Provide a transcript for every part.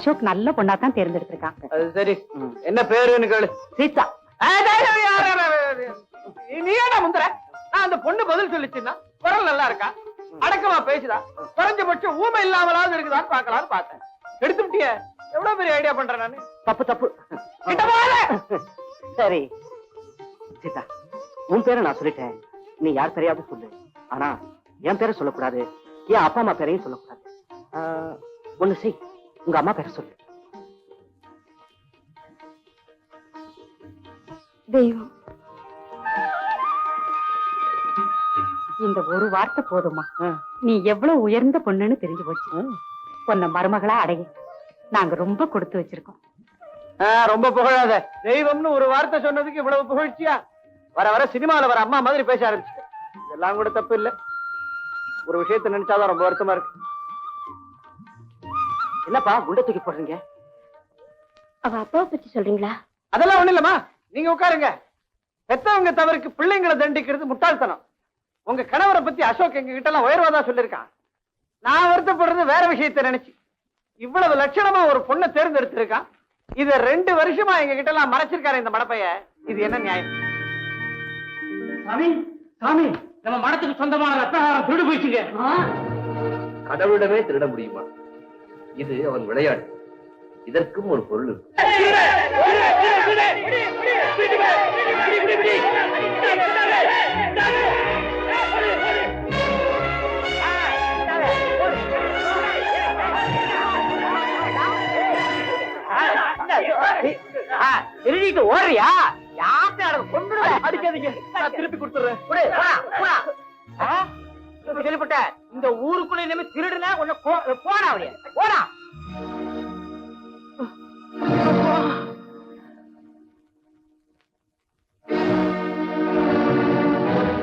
அசோக் நல்ல பொண்ணா தான் தேர்ந்தெடுத்திருக்காங்க சரி. என்ன பேருன்னு கேளு. சீதா? நீ- ஏன்டா முந்துற? நான் அந்த பொண்ணு பதில் சொல்லிச்சுன்னா குரல் நல்லா இருக்கா? அடக்கமா பேசுதா? குறைஞ்சபட்சம் ஊமை இல்லாமலாவது இருக்குதான்னு பார்க்கலாம்னு பார்த்தேன். எடுத்து விட்டிய எவ்வளவு பெரிய ஐடியா பண்றேன் நானு? தப்பு தப்பு. சரி. சீதா உன் பேரை நான் சொல்லிட்டேன். நீ யார் பேரையாவது சொல்லு. ஆனா என் பேரை சொல்லக்கூடாது. என் அப்பா அம்மா பேரையும் சொல்லக்கூடாது. ஒண்ணு செய். உங்க அம்மா பேரை சொல்லு. தெய்வம். இந்த ஒரு வார்த்தை போதுமா நீ எவ்வளவு உயர்ந்த பொண்ணுன்னு தெரிஞ்சு போச்சு. உன்னை மருமகளா அடைய நாங்க ரொம்ப கொடுத்து வச்சிருக்கோம். ஆ, ரொம்ப புகழாத. தெய்வம்னு ஒரு வார்த்தை சொன்னதுக்கு இவ்வளவு புகழ்ச்சியா? வர வர சினிமால வர அம்மா மாதிரி பேச ஆரம்பிச்சு இதெல்லாம் கூட தப்பு இல்ல. ஒரு விஷயத்தை நினைச்சாதான் ரொம்ப வருத்தமா இருக்கு. என்னப்பா குண்டை தூக்கி போடுறீங்க? அவ அப்பாவை பத்தி சொல்றீங்களா? அதெல்லாம் ஒண்ணு இல்லம்மா. நீங்க உட்காருங்க. பெத்தவங்க தவறுக்கு பிள்ளைங்களை தண்டிக்கிறது முட்டாள்தனம். உங்க கணவரை பத்தி அசோக் எங்க கிட்ட எல்லாம் உயர்வாதான் சொல்லியிருக்கான். நான் வருத்தப்படுறது வேற விஷயத்தை நினைச்சு. இவ்வளவு லட்சணமா ஒரு பொண்ணை தேர்ந்தெடுத்திருக்கான். இத ரெண்டு வருஷமா எங்க கிட்ட எல்லாம் மறைச்சிருக்காரு இந்த மடப்பைய. இது என்ன நியாயம்? சாமி சாமி நம்ம மடத்துக்கு சொந்தமான ரத்தகாரம் திருடு போயிடுச்சுங்க. கடவுளிடமே திருட முடியுமா? இது அவன் விளையாட்டு இதற்கும் ஒரு பொருள் இருக்கு. எழுதிட்டு ஓடுறியா? யார்கிட்ட கொண்டு அடிக்காதீங்க. திருப்பி கொடுத்துறேன் கேள்விப்பட்ட இந்த ஊருக்குள்ள இனிமே திருடுன உன்னை போடா அவளைய போடா.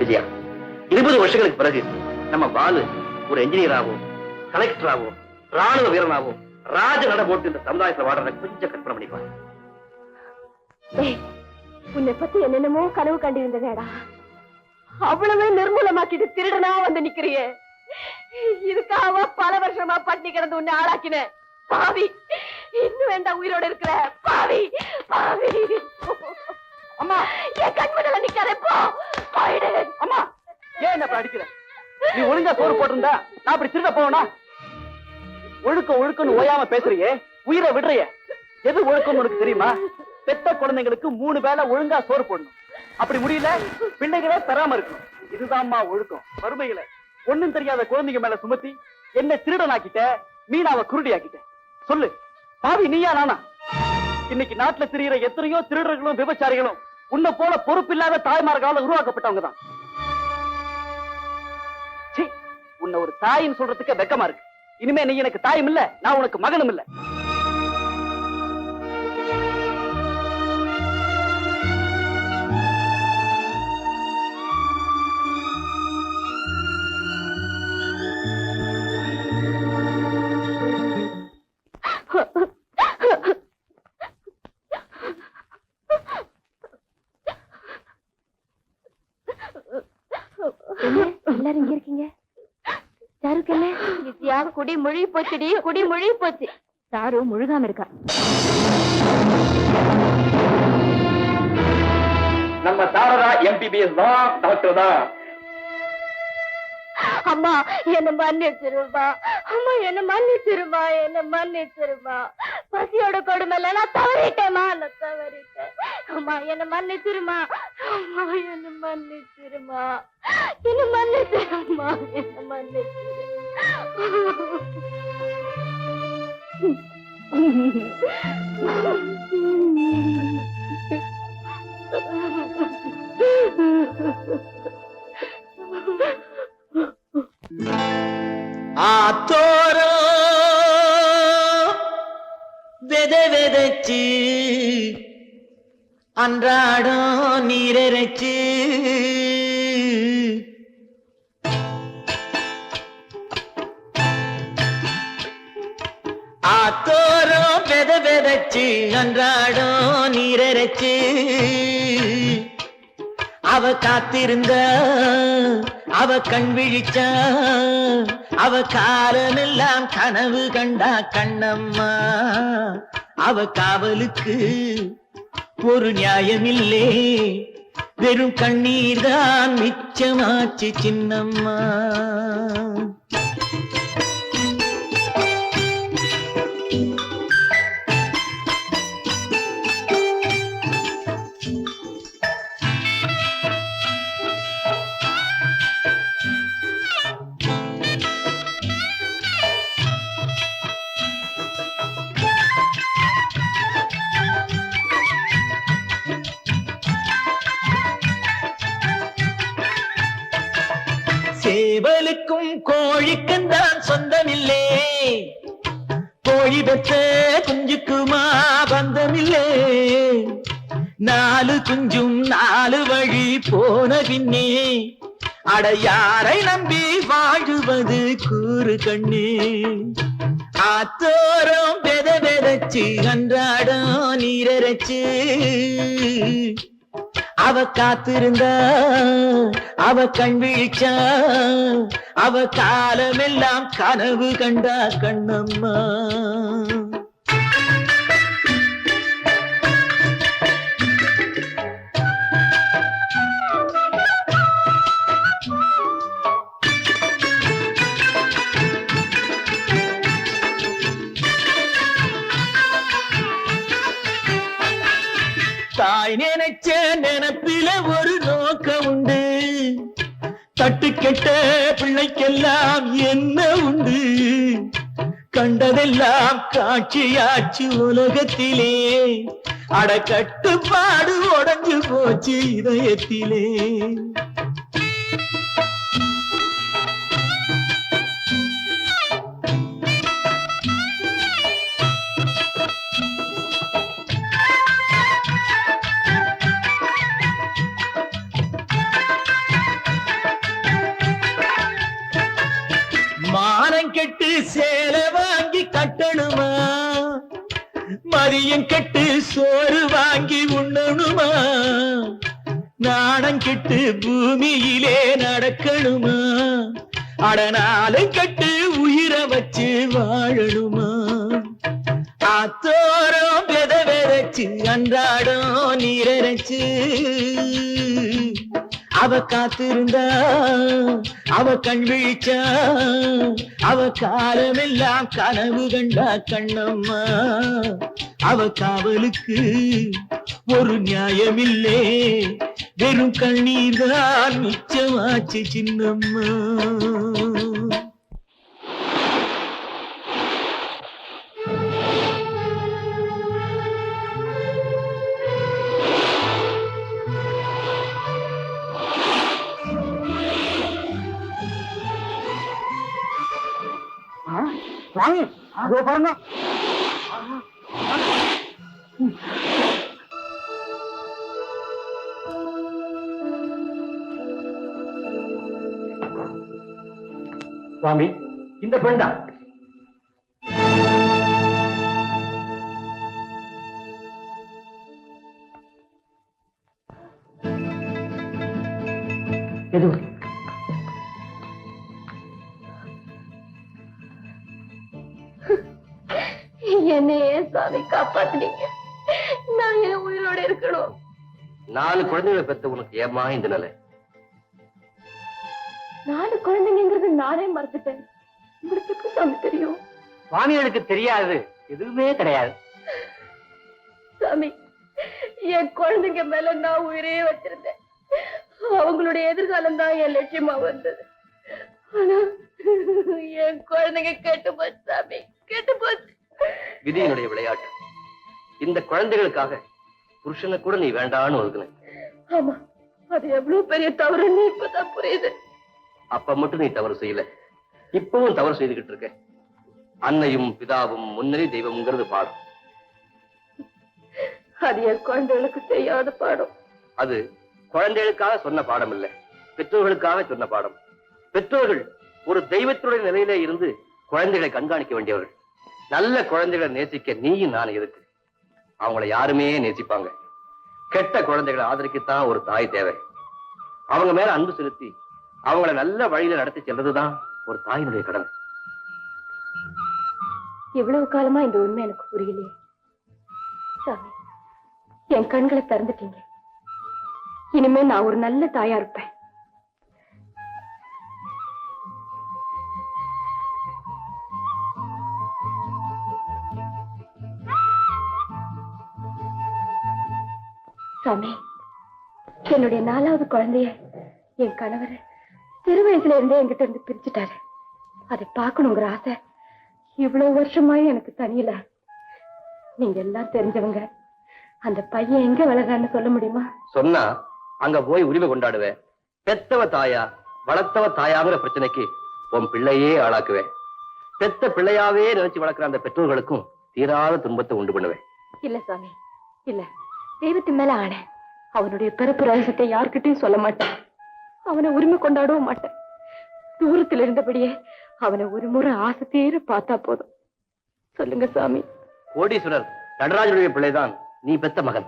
விஜயா இருபது வருஷங்களுக்கு பிறகு நம்ம பாலு ஒரு என்ஜினியராகவும் கலெக்டராகவும் ராணுவ வீரனாகவும் ராஜ நட போட்டு இந்த சமுதாயத்துல வாடுறத கொஞ்சம் கற்பனை பண்ணிப்பாங்க உன்னை பத்தி என்னென்னமோ கனவு கண்டிருந்தேடா அவ்வளவு நிர்மூலமாக்கிட்டு திருடனா வந்து நிக்கிறியே. இதுக்காக பல வருஷமா பட்டினி கிடந்து உன்னை ஆளாக்கின பாவி இன்னும் வேண்டாம் உயிரோட இருக்கிற பாவி பாவி. அம்மா. என் கண் முன்னால நிக்காதே போ போயிடு. அம்மா ஏன் என்ன அடிக்கிற? நீ ஒழுங்கா சோறு போட்டிருந்தா நான் அப்படி திருட போவனா? ஒழுக்க ஒழுக்கன்னு ஓயாம பேசுறியே உயிரை விடுறியே. எது ஒழுக்கம்னு உனக்கு தெரியுமா? பெத்த குழந்தைங்களுக்கு மூணு வேளை ஒழுங்கா சோறு போடணும். அப்படி முடியல பிள்ளைகளே தராம இருக்கணும். இதுதான்மா ஒழுக்கம் வறுமையில. ஒண்ணும் தெரியாத குழந்தைங்க மேல சுமத்தி என்ன திருடனாக்கிட்ட மீனாவை குருடியாக்கிட்ட. சொல்லு பாவி நீயா நானா? இன்னைக்கு நாட்டுல திரியிற எத்தனையோ திருடர்களும் விபச்சாரிகளும் உன்னை போல பொறுப்பில்லாத தாய்மார்களால் உருவாக்கப்பட்டவங்க தான் உன்னை ஒரு தாயின்னு சொல்றதுக்கு வெக்கமா இருக்கு. இனிமே நீ எனக்கு தாயும் இல்ல நான் உனக்கு மகனும் இல்ல. குடி முழுகி போச்சுடி குடி முழுகி போச்சு. சாரு முழுகாம இருக்கா நம்ம சாரதா எம்பிபிஎஸ் தான் டாக்டர் தான். அம்மா என்ன மன்னிச்சிருமா. அம்மா என்ன மன்னிச்சிருமா என்ன மன்னிச்சிருமா. பசியோட கொடுமையில நான் தவறிட்டேம்மா நான் தவறிட்டேன். அம்மா என்ன மன்னிச்சிருமா. அம்மா என்ன மன்னிச்சிருமா. என்ன மன்னிச்சிருமா என்ன மன்னிச்சிரு. ஆத்தோரோ வெத வெதச்சு அன்றாடம் நீரரைச்சு ஆத்தோரோ வெத வெதச்சு அன்றாடம் நீரரைச்சு. அவ காத்திருந்த அவ கண் விழிச்ச அவ காலமெல்லாம் கனவு கண்டா கண்ணம்மா. அவ காவலுக்கு ஒரு நியாயமில்லே வெறும் கண்ணீர் தான் மிச்சமாச்சு சின்னம்மா. சேவலுக்கும் கோழிக்கும் தான் சொந்தமில்லே. கோழி பெற்ற குஞ்சுக்குமா பந்தமில்லே. நாலு குஞ்சும் நாலு வழி போன பின்னே அட யாரை நம்பி வாழுவது கூறு கண்ணு. ஆத்தோரம் பெத பெதச்சு அன்றாடம் நீரச்சு அவ காத்திருந்த அவ கண் விழிச்சா அவ காலமெல்லாம் கனவு கண்டா கண்ணம்மா. தாய் நினைச்சே நினைப்பில ஒரு நோக்கம் உண்டு. தட்டு கெட்ட பிள்ளைக்கெல்லாம் என்ன உண்டு? கண்டதெல்லாம் காட்சியாச்சு உலகத்திலே. அட கட்டுப்பாடு உடைஞ்சு போச்சு இதயத்திலே. கெட்டு சேலை வாங்கி கட்டணுமா? மதியம் கெட்டு சோறு வாங்கி உண்ணணுமா? நாணம் கெட்டு பூமியிலே நடக்கணுமா? அடனாலும் கட்டு உயிரை வச்சு வாழணுமா? அத்தோரம் வெத வெதச்சு அன்றா அவ காத்திருந்தா அவ கண் விழிச்சா அவ காலமெல்லாம் கனவு கண்டா கண்ணம்மா. அவ காவலுக்கு ஒரு நியாயமில்லே வெறும் கண்ணீர் தான் மிச்சமாச்சு சின்னம்மா. வாங்க அதோ பாருங்க. சுவாமி இந்த பெண் தான். எது காப்பாத்துனீங்க. நான் என் உயிரோட இருக்கணும்? நாலு குழந்தைகளை பெத்த உனக்கு ஏமா இந்த நிலை? நாலு குழந்தைங்கிறது நானே மறந்துட்டேன். உங்களுக்கு சாமி தெரியும்? சுவாமிகளுக்கு தெரியாது. எதுவுமே கிடையாது. சாமி என் குழந்தைங்க மேல நான் உயிரே வச்சிருந்தேன். அவங்களுடைய எதிர்காலம் தான் என் லட்சியமா வந்தது. ஆனா என் குழந்தைங்க கெட்டு போச்சு சாமி. கெட்டு போச்சு விதியினுடைய விளையாட்டு. இந்த குழந்தைகளுக்காக புருஷனை கூட நீ வேண்டான்னு ஒதுக்குன. ஆமா அது எவ்வளவு பெரிய தவறுன்னு இப்பதான் புரியுது. அப்ப மட்டும் நீ தவறு செய்யல. இப்பவும் தவறு செய்துகிட்டு இருக்க. அன்னையும் பிதாவும் முன்னறி தெய்வம்ங்கிறது பாடம் அது என் குழந்தைகளுக்கு செய்யாத பாடம். அது குழந்தைகளுக்காக சொன்ன பாடம் இல்ல பெற்றோர்களுக்காக சொன்ன பாடம். பெற்றோர்கள் ஒரு தெய்வத்துடைய நிலையிலே இருந்து குழந்தைகளை கண்காணிக்க வேண்டியவர்கள். நல்ல குழந்தைகளை நேசிக்க நீயும் நான் இருக்கு அவங்கள யாருமே நேசிப்பாங்க. கெட்ட குழந்தைகளை ஆதரிக்கத்தான் ஒரு தாய் தேவை. அவங்க மேல அன்பு செலுத்தி அவங்கள நல்ல வழியில நடத்தி செல்றதுதான் ஒரு தாயினுடைய கடமை. எவ்வளவு காலமா இந்த உண்மை எனக்கு புரியலையே. சாமி என் கண்களை திறந்துட்டீங்க. இனிமே நான் ஒரு நல்ல தாயா இருப்பேன். சாமி என்னுடைய நாலாவது குழந்தைய என் கணவர் சிறு வயசுல இருந்தே என்கிட்ட இருந்து பிரிச்சுட்டாரு. அதை பார்க்கணுங்கிற ஆசை இவ்வளவு வருஷமாயே எனக்கு தனியல. நீங்க எல்லாம் தெரிஞ்சவங்க. அந்த பையன் எங்க வளர்றான்னு சொல்ல முடியுமா? சொன்னா அங்க போய் உரிமை கொண்டாடுவேன். பெத்தவ தாயா வளர்த்தவ தாயாங்கிற பிரச்சனைக்கு உன் பிள்ளையே ஆளாக்குவேன். பெத்த பிள்ளையாவே நினைச்சு வளர்க்கிற அந்த பெற்றோர்களுக்கும் தீராத துன்பத்தை உண்டு பண்ணுவேன். இல்ல சாமி இல்ல. தெய்வத்தின் மேல ஆன அவனுடைய பிறப்பு ரகசியத்தை யார்கிட்டயும் சொல்ல மாட்டேன். அவனை உரிமை கொண்டாடவும் மாட்டேன். தூரத்துல இருந்தபடியே அவனை ஒரு முறை ஆசை தீர பார்த்தா போதும். சொல்லுங்க சாமி. கோடீஸ்வரர் நடராஜனுடைய பிள்ளைதான். நீ பெத்த மகன்.